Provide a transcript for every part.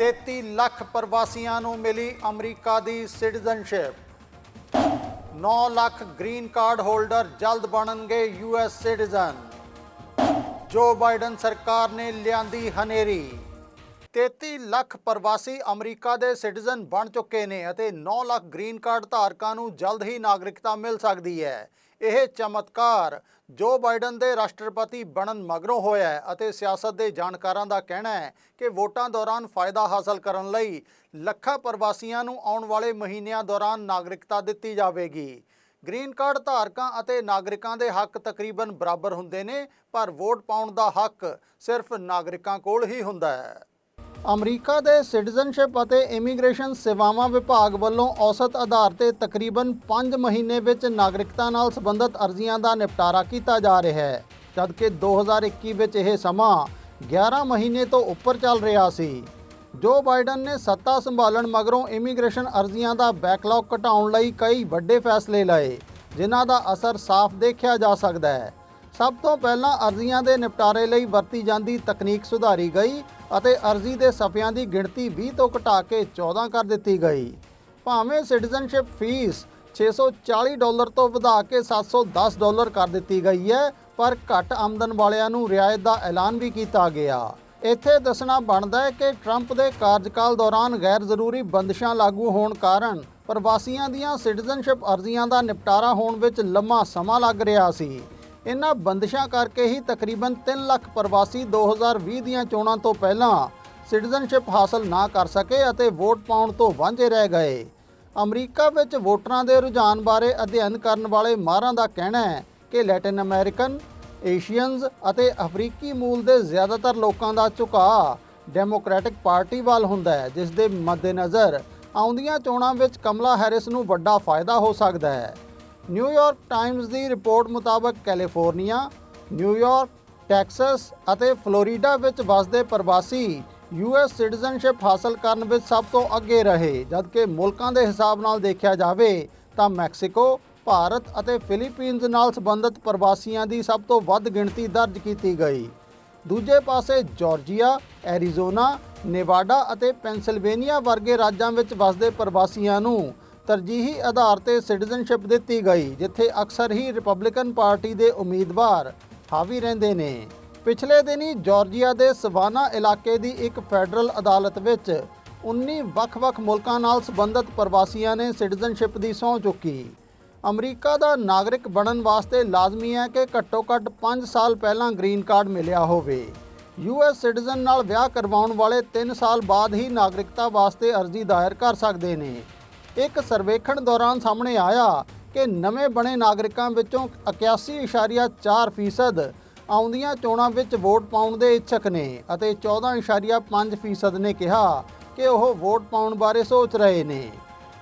33 ਲੱਖ ਪ੍ਰਵਾਸੀਆਂ ਨੂੰ ਮਿਲੀ ਅਮਰੀਕਾ ਦੀ citizenship. 9 lakh green card holder ਜਲਦ ਬਣਨਗੇ ਯੂਐਸ ਸਿਟੀਜ਼ਨ। ਜੋ ਬਾਈਡਨ ਸਰਕਾਰ ਨੇ ਲਿਆਂਦੀ ਹਨੇਰੀ। 33 ਲੱਖ ਪ੍ਰਵਾਸੀ ਅਮਰੀਕਾ ਦੇ ਸਿਟੀਜ਼ਨ ਬਣ ਚੁੱਕੇ ਨੇ ਅਤੇ 9 ਲੱਖ ਗ੍ਰੀਨ ਕਾਰਡ ਧਾਰਕਾਂ ਨੂੰ ਜਲਦ ਹੀ ਨਾਗਰਿਕਤਾ ਮਿਲ ਸਕਦੀ ਹੈ। ਇਹ ਚਮਤਕਾਰ ਜੋ ਬਾਈਡਨ ਦੇ ਰਾਸ਼ਟਰਪਤੀ ਬਣਨ ਮਗਰੋਂ ਹੋਇਆ ਅਤੇ ਸਿਆਸਤ ਦੇ ਜਾਣਕਾਰਾਂ ਦਾ ਕਹਿਣਾ ਹੈ ਕਿ ਵੋਟਾਂ ਦੌਰਾਨ ਫਾਇਦਾ ਹਾਸਲ ਕਰਨ ਲਈ ਲੱਖਾਂ ਪ੍ਰਵਾਸੀਆਂ ਨੂੰ ਆਉਣ ਵਾਲੇ ਮਹੀਨਿਆਂ ਦੌਰਾਨ ਨਾਗਰਿਕਤਾ ਦਿੱਤੀ ਜਾਵੇਗੀ। ਗ੍ਰੀਨ ਕਾਰਡ ਧਾਰਕਾਂ ਅਤੇ ਨਾਗਰਿਕਾਂ ਦੇ ਹੱਕ ਤਕਰੀਬਨ ਬਰਾਬਰ ਹੁੰਦੇ ਨੇ, ਪਰ ਵੋਟ ਪਾਉਣ ਦਾ ਹੱਕ ਸਿਰਫ ਨਾਗਰਿਕਾਂ ਕੋਲ ਹੀ ਹੁੰਦਾ ਹੈ। ਅਮਰੀਕਾ ਦੇ ਸਿਟੀਜ਼ਨਸ਼ਿਪ ਅਤੇ ਇਮੀਗ੍ਰੇਸ਼ਨ ਸੇਵਾਵਾਂ ਵਿਭਾਗ ਵੱਲੋਂ ਔਸਤ ਆਧਾਰ ਤੇ ਤਕਰੀਬਨ 5 ਮਹੀਨੇ ਵਿੱਚ ਨਾਗਰਿਕਤਾ ਨਾਲ ਸੰਬੰਧਿਤ ਅਰਜ਼ੀਆਂ ਦਾ ਨਿਪਟਾਰਾ ਕੀਤਾ ਜਾ ਰਿਹਾ ਹੈ, ਜਦਕਿ 2021 ਵਿੱਚ ਇਹ ਸਮਾਂ 11 ਮਹੀਨੇ ਤੋਂ ਉੱਪਰ ਚੱਲ ਰਿਹਾ ਸੀ। ਜੋ ਬਾਈਡਨ ਨੇ ਸੱਤਾ ਸੰਭਾਲਣ ਮਗਰੋਂ ਇਮੀਗ੍ਰੇਸ਼ਨ ਅਰਜ਼ੀਆਂ ਦਾ ਬੈਕਲੌਗ ਘਟਾਉਣ ਲਈ ਕਈ ਵੱਡੇ ਫੈਸਲੇ ਲਏ, ਜਿਨ੍ਹਾਂ ਦਾ ਅਸਰ ਸਾਫ਼ ਦੇਖਿਆ ਜਾ ਸਕਦਾ ਹੈ। ਸਭ ਤੋਂ ਪਹਿਲਾਂ ਅਰਜ਼ੀਆਂ ਦੇ ਨਿਪਟਾਰੇ ਲਈ ਵਰਤੀ ਜਾਂਦੀ ਤਕਨੀਕ ਸੁਧਾਰੀ ਗਈ ਅਤੇ ਅਰਜ਼ੀ ਦੇ ਸਫ਼ਿਆਂ ਦੀ ਗਿਣਤੀ 20 ਤੋਂ ਘਟਾ ਕੇ 14 ਕਰ ਦਿੱਤੀ ਗਈ। ਭਾਵੇਂ ਸਿਟੀਜ਼ਨਸ਼ਿਪ ਫੀਸ 640 ਡਾਲਰ ਤੋਂ ਵਧਾ ਕੇ 710 ਡਾਲਰ ਕਰ ਦਿੱਤੀ ਗਈ ਹੈ, ਪਰ ਘੱਟ ਆਮਦਨ ਵਾਲਿਆਂ ਨੂੰ ਰਿਆਇਤ ਦਾ ਐਲਾਨ ਵੀ ਕੀਤਾ ਗਿਆ। ਇੱਥੇ ਦੱਸਣਾ ਬਣਦਾ ਹੈ ਕਿ ਟਰੰਪ ਦੇ ਕਾਰਜਕਾਲ ਦੌਰਾਨ ਗੈਰ ਜ਼ਰੂਰੀ ਬੰਦਸ਼ਾਂ ਲਾਗੂ ਹੋਣ ਕਾਰਨ ਪ੍ਰਵਾਸੀਆਂ ਦੀਆਂ ਸਿਟੀਜ਼ਨਸ਼ਿਪ ਅਰਜ਼ੀਆਂ ਦਾ ਨਿਪਟਾਰਾ ਹੋਣ ਵਿੱਚ ਲੰਮਾ ਸਮਾਂ ਲੱਗ ਰਿਹਾ ਸੀ। ਇਹਨਾਂ ਬੰਦਸ਼ਾਂ ਕਰਕੇ ਹੀ ਤਕਰੀਬਨ 3 ਲੱਖ ਪ੍ਰਵਾਸੀ 2020 ਦੀਆਂ ਚੋਣਾਂ ਤੋਂ ਪਹਿਲਾਂ ਸਿਟੀਜ਼ਨਸ਼ਿਪ ਹਾਸਲ ਨਾ ਕਰ ਸਕੇ ਅਤੇ ਵੋਟ ਪਾਉਣ ਤੋਂ ਵਾਂਝੇ ਰਹਿ ਗਏ। ਅਮਰੀਕਾ ਵਿੱਚ ਵੋਟਰਾਂ ਦੇ ਰੁਝਾਨ ਬਾਰੇ ਅਧਿਐਨ ਕਰਨ ਵਾਲੇ ਮਾਹਰਾਂ ਦਾ ਕਹਿਣਾ ਹੈ ਕਿ ਲੈਟਿਨ ਅਮਰੀਕਨ, ਏਸ਼ੀਅਨਜ਼ ਅਤੇ ਅਫਰੀਕੀ ਮੂਲ ਦੇ ਜ਼ਿਆਦਾਤਰ ਲੋਕਾਂ ਦਾ ਝੁਕਾਅ ਡੈਮੋਕ੍ਰੈਟਿਕ ਪਾਰਟੀ ਵੱਲ ਹੁੰਦਾ ਹੈ, ਜਿਸ ਦੇ ਮੱਦੇਨਜ਼ਰ ਆਉਂਦੀਆਂ ਚੋਣਾਂ ਵਿੱਚ ਕਮਲਾ ਹੈਰਿਸ ਨੂੰ ਵੱਡਾ ਫਾਇਦਾ ਹੋ ਸਕਦਾ ਹੈ। ਨਿਊਯਾਰਕ ਟਾਈਮਜ਼ ਦੀ ਰਿਪੋਰਟ ਮੁਤਾਬਕ ਕੈਲੀਫੋਰਨੀਆ ਨਿਊਯਾਰਕ ਟੈਕਸਸ ਅਤੇ ਫਲੋਰੀਡਾ ਵਿੱਚ ਵਸਦੇ ਪ੍ਰਵਾਸੀ ਯੂਐਸ ਸਿਟੀਜ਼ਨਸ਼ਿਪ ਹਾਸਲ ਕਰਨ ਵਿੱਚ ਸਭ ਤੋਂ ਅੱਗੇ ਰਹੇ। ਜਦਕਿ ਮੁਲਕਾਂ ਦੇ ਹਿਸਾਬ ਨਾਲ ਦੇਖਿਆ ਜਾਵੇ ਤਾਂ ਮੈਕਸੀਕੋ ਭਾਰਤ ਅਤੇ ਫਿਲੀਪੀਨਜ਼ ਨਾਲ ਸੰਬੰਧਿਤ ਪ੍ਰਵਾਸੀਆਂ ਦੀ ਸਭ ਤੋਂ ਵੱਧ ਗਿਣਤੀ ਦਰਜ ਕੀਤੀ ਗਈ। ਦੂਜੇ ਪਾਸੇ ਜਾਰਜੀਆ, ਐਰੀਜ਼ੋਨਾ, ਨੇਵਾਡਾ ਅਤੇ ਪੈਂਸਿਲਵੇਨੀਆ ਵਰਗੇ ਰਾਜਾਂ ਵਿੱਚ ਵਸਦੇ ਪ੍ਰਵਾਸੀਆਂ ਨੂੰ ਤਰਜੀਹੀ ਆਧਾਰ ਤੇ ਸਿਟੀਜ਼ਨਸ਼ਿਪ ਦਿੱਤੀ ਗਈ, ਜਿੱਥੇ ਅਕਸਰ ਹੀ ਰਿਪਬਲਿਕਨ ਪਾਰਟੀ ਦੇ ਉਮੀਦਵਾਰ ਹਾਵੀ ਰਹਿੰਦੇ ਨੇ। ਪਿਛਲੇ ਦਿਨੀ ਜਾਰਜੀਆ ਦੇ ਸਵਾਨਾ ਇਲਾਕੇ ਦੀ ਇੱਕ ਫੈਡਰਲ ਅਦਾਲਤ ਵਿੱਚ 19 ਵੱਖ-ਵੱਖ ਮੁਲਕਾਂ ਨਾਲ ਸੰਬੰਧਿਤ ਪ੍ਰਵਾਸੀਆਂ ਨੇ ਸਿਟੀਜ਼ਨਸ਼ਿਪ ਦੀ ਸਹੁੰ ਚੁੱਕੀ। ਅਮਰੀਕਾ ਦਾ ਨਾਗਰਿਕ ਬਣਨ ਵਾਸਤੇ ਲਾਜ਼ਮੀ ਹੈ ਕਿ ਘੱਟੋ-ਘੱਟ 5 ਸਾਲ ਪਹਿਲਾਂ ਗ੍ਰੀਨ ਕਾਰਡ ਮਿਲਿਆ ਹੋਵੇ। ਯੂਐਸ ਸਿਟੀਜ਼ਨ ਨਾਲ ਵਿਆਹ ਕਰਵਾਉਣ ਵਾਲੇ 3 ਸਾਲ ਬਾਅਦ ਹੀ ਨਾਗਰਿਕਤਾ ਵਾਸਤੇ ਅਰਜ਼ੀ ਦਾਇਰ ਕਰ ਸਕਦੇ ਨੇ। ਇੱਕ ਸਰਵੇਖਣ ਦੌਰਾਨ ਸਾਹਮਣੇ ਆਇਆ ਕਿ ਨਵੇਂ ਬਣੇ ਨਾਗਰਿਕਾਂ ਵਿੱਚੋਂ 81.4% ਆਉਂਦੀਆਂ ਚੋਣਾਂ ਵਿੱਚ ਵੋਟ ਪਾਉਣ ਦੇ ਇੱਛਕ ਨੇ ਅਤੇ 14.5% ਨੇ ਕਿਹਾ ਕਿ ਉਹ ਵੋਟ ਪਾਉਣ ਬਾਰੇ ਸੋਚ ਰਹੇ ਨੇ।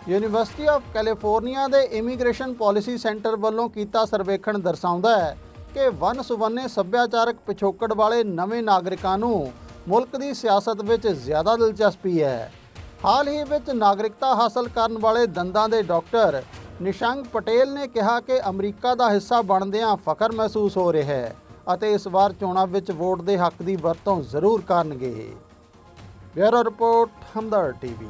ਯੂਨੀਵਰਸਿਟੀ ਆਫ ਕੈਲੀਫੋਰਨੀਆ ਦੇ ਇਮੀਗ੍ਰੇਸ਼ਨ ਪਾਲਿਸੀ ਸੈਂਟਰ ਵੱਲੋਂ ਕੀਤਾ ਸਰਵੇਖਣ ਦਰਸਾਉਂਦਾ ਹੈ ਕਿ ਵਨ ਸੁਵੰਨੇ ਸੱਭਿਆਚਾਰਕ ਪਿਛੋਕੜ ਵਾਲੇ ਨਵੇਂ ਨਾਗਰਿਕਾਂ ਨੂੰ ਮੁਲਕ ਦੀ ਸਿਆਸਤ ਵਿੱਚ ਜ਼ਿਆਦਾ ਦਿਲਚਸਪੀ ਹੈ। ਹਾਲ ਹੀ ਵਿੱਚ ਨਾਗਰਿਕਤਾ ਹਾਸਲ ਕਰਨ ਵਾਲੇ ਦੰਦਾਂ ਦੇ ਡਾਕਟਰ ਨਿਸ਼ੰਗ ਪਟੇਲ ਨੇ ਕਿਹਾ ਕਿ ਅਮਰੀਕਾ ਦਾ ਹਿੱਸਾ ਬਣਦਿਆਂ ਫਖਰ ਮਹਿਸੂਸ ਹੋ ਰਿਹਾ ਹੈ ਅਤੇ ਇਸ ਵਾਰ ਚੋਣਾਂ ਵਿੱਚ ਵੋਟ ਦੇ ਹੱਕ ਦੀ ਵਰਤੋਂ ਜ਼ਰੂਰ ਕਰਨਗੇ। Bureau report Hamdard TV.